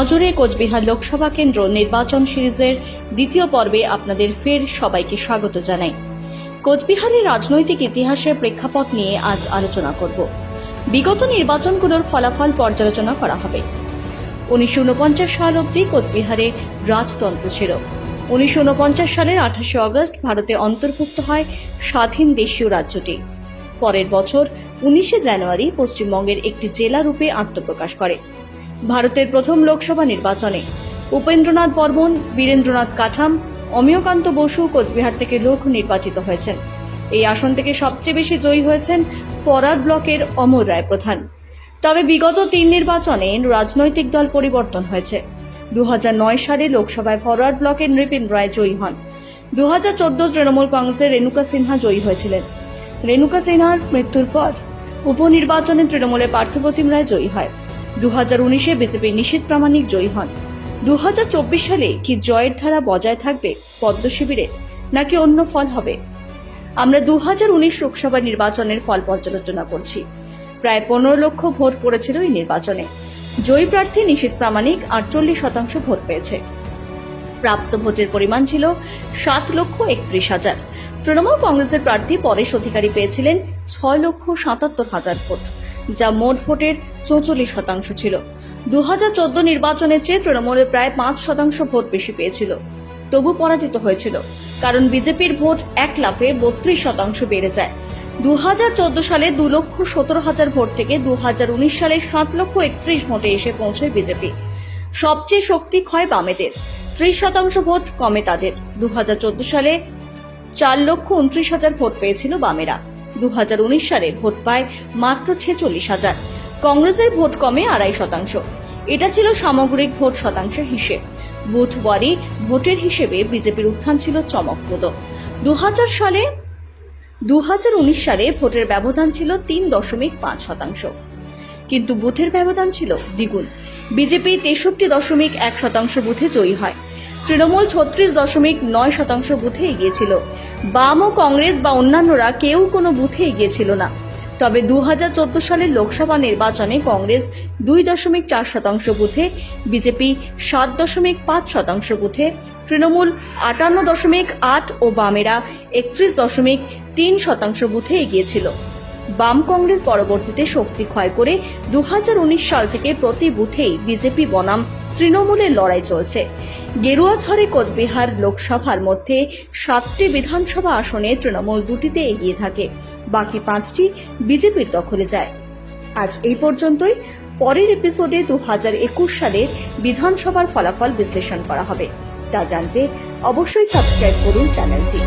নজরে কোচবিহার লোকসভা কেন্দ্র নির্বাচন সিরিজের দ্বিতীয় পর্বে আপনাদের ফের সবাইকে স্বাগত জানাই। কোচবিহারের রাজনৈতিক ইতিহাসের প্রেক্ষাপট নিয়ে আজ আলোচনা করব। বিগত নির্বাচনগুলোর ফলাফল পর্যালোচনা করা হবে। উনিশশো উনপঞ্চাশ সাল অবধি কোচবিহারে রাজতন্ত্র ছিল। উনিশশো উনপঞ্চাশ সালের আঠাশে অগস্ট ভারতে অন্তর্ভুক্ত হয় স্বাধীন দেশীয় রাজ্যটি। পরের বছর উনিশে জানুয়ারি পশ্চিমবঙ্গের একটি জেলা রূপে আত্মপ্রকাশ করে। ভারতের প্রথম লোকসভা নির্বাচনে। উপেন্দ্রনাথ বর্মন, বীরেন্দ্রনাথ কাঠাম, অমিয়কান্ত বসু কোচবিহার থেকে লোক নির্বাচিত হয়েছেন। এই আসন থেকে সবচেয়ে বেশি জয়ী হয়েছেন ফরওয়ার্ড ব্লকের অমর রায় প্রধান। তবে বিগত তিন নির্বাচনে রাজনৈতিক দল পরিবর্তন হয়েছে। দু হাজার নয় সালে লোকসভায় ফরওয়ার্ড ব্লকের নৃপেন রায় জয়ী হন। দু হাজার চোদ্দ তৃণমূল কংগ্রেসের রেণুকা সিনহা জয়ী হয়েছিলেন। রেণুকা সিনহার মৃত্যুর পর উপনির্বাচনে তৃণমূলের পার্থপ্রতিম রায় জয়ী হয়। দু হাজার উনিশে বিজেপির নিশীত প্রামাণিক জয়ী হন। দু হাজার চব্বিশ সালে কি জয়ের ধারা বজায় থাকবে পদ্ম শিবিরে, নাকি অন্য ফল হবে? আমরা দু উনিশ লোকসভা নির্বাচনের ফল পর্যালোচনা করছি। প্রায় পনেরো লক্ষ ভোট পড়েছিল এই নির্বাচনে। জয়ী প্রার্থী নিশীত প্রামাণিক আটচল্লিশ শতাংশ ভোট পেয়েছে। প্রাপ্ত ভোটের পরিমাণ ছিল সাত লক্ষ একত্রিশ হাজার। তৃণমূল কংগ্রেসের প্রার্থী পরেশ অধিকারী পেয়েছিলেন ছয় লক্ষ সাতাত্তর হাজার ভোট। যা মোট ভোটের চৌচল্লিশ শতাংশ ছিল। দু হাজার চোদ্দ নির্বাচনের চেয়ে তৃণমূলের প্রায় পাঁচ শতাংশ ভোট বেশি পেয়েছিল, তবু পরাজিত হয়েছিল, কারণ বিজেপির ভোট এক লাফে বত্রিশ শতাংশ বেড়ে যায়। দু হাজার চোদ্দ সালে দু লক্ষ সতেরো হাজার ভোট থেকে দু হাজার উনিশ সালে সাত লক্ষ একত্রিশ ভোটে এসে পৌঁছয় বিজেপি। সবচেয়ে শক্তি ক্ষয় বামেদের ত্রিশ শতাংশ ভোট কমে তাদের। দু হাজার চোদ্দ সালে চার লক্ষ উনত্রিশ হাজার ভোট পেয়েছিল বামেরা। দু হাজার উনিশ সালে ভোট পায় মাত্র ছেচল্লিশ হাজার। কংগ্রেসের ভোট কমে আড়াই শতাংশ। এটা ছিল সামগ্রিক ভোট শতাংশের হিসেব। ভোটের হিসেবে বিজেপির উত্থান ছিল চমকপ্রদ। দু সালে দু সালে ভোটের ব্যবধান ছিল তিন দশমিক পাঁচ শতাংশ। কিন্তু বুথের ব্যবধান ছিল দ্বিগুণ। বিজেপি তেষট্টি দশমিক এক শতাংশ বুথে জয়ী হয়। তৃণমূল ছত্রিশ দশমিক নয় শতাংশ বুথে এগিয়েছিল বাম ও কংগ্রেস বা অন্যান্যরা কেউ কোনো বুথে এগিয়েছিল না। তবে দু সালের লোকসভা নির্বাচনে কংগ্রেস দুই দশমিক চার শতাংশ বুথে, বিজেপি সাত দশমিক পাঁচ শতাংশ বুথে, তৃণমূল আটান্ন দশমিক আট ও বামেরা একত্রিশ দশমিক তিন শতাংশ বুথে এগিয়েছিল। বাম কংগ্রেস পরবর্তীতে শক্তি ক্ষয় করে দু হাজার উনিশ সাল থেকে প্রতি বুথেই বিজেপি বনাম তৃণমূলের লড়াই চলছে। গেরুয়াছড়ে কোচবিহার লোকসভার মধ্যে সাতটি বিধানসভা আসনে তৃণমূল দুটিতে এগিয়ে থাকে। বাকি পাঁচটি বিজেপির দখলে যায়। আজ এই পর্যন্তই। পরের এপিসোডে দু হাজার একুশ সালের বিধানসভার ফলাফল বিশ্লেষণ করা হবে। তা জানতে অবশ্যই সাবস্ক্রাইব করুন চ্যানেলটি।